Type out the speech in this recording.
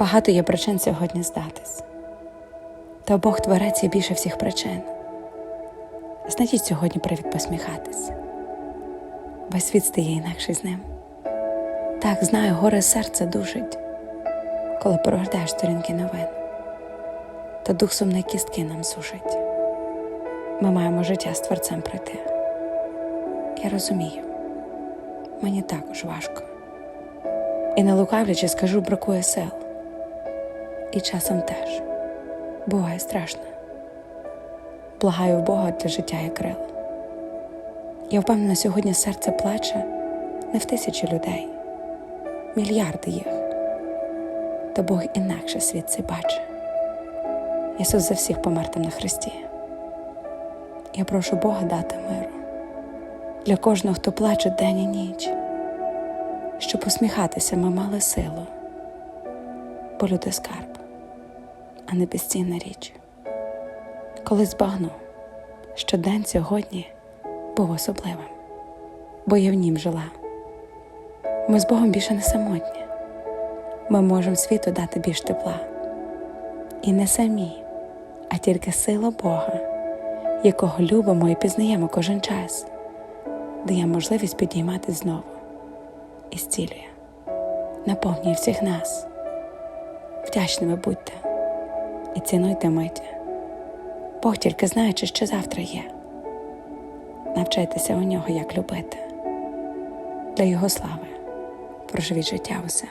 Багато є причин сьогодні здатись. Та Бог творець є більше всіх причин. Знайдіть сьогодні привід посміхатись. Весь світ стає інакший з ним. Так, знаю, горе серце душить, коли прогортаєш сторінки новин, та дух сумної кістки нам сушить. Ми маємо життя з творцем пройти. Я розумію, мені також важко. І не лукавлячи, скажу, бракує сил. І часом теж буває страшно. Благаю в Бога для життя і крил. Я впевнена, сьогодні серце плаче не в тисячі людей, мільярди їх. Та Бог інакше світ цей бачить. Ісус за всіх помер там на Христі. Я прошу Бога дати миру для кожного, хто плаче день і ніч, щоб посміхатися ми мали силу, бо люди скарб, а не безцінна річ. Коли збагну, що день сьогодні був особливим, бо я в нім жила. Ми з Богом більше не самотні, ми можемо світу дати більш тепла. І не самі, а тільки сила Бога, якого любимо і пізнаємо кожен час, дає можливість підіймати знову і зцілює, наповнює всіх нас. Вдячними будьте і цінуйте миті. Бог тільки знаючи, що завтра є. Навчайтеся у нього, як любити. Для Його слави проживіть життя усе.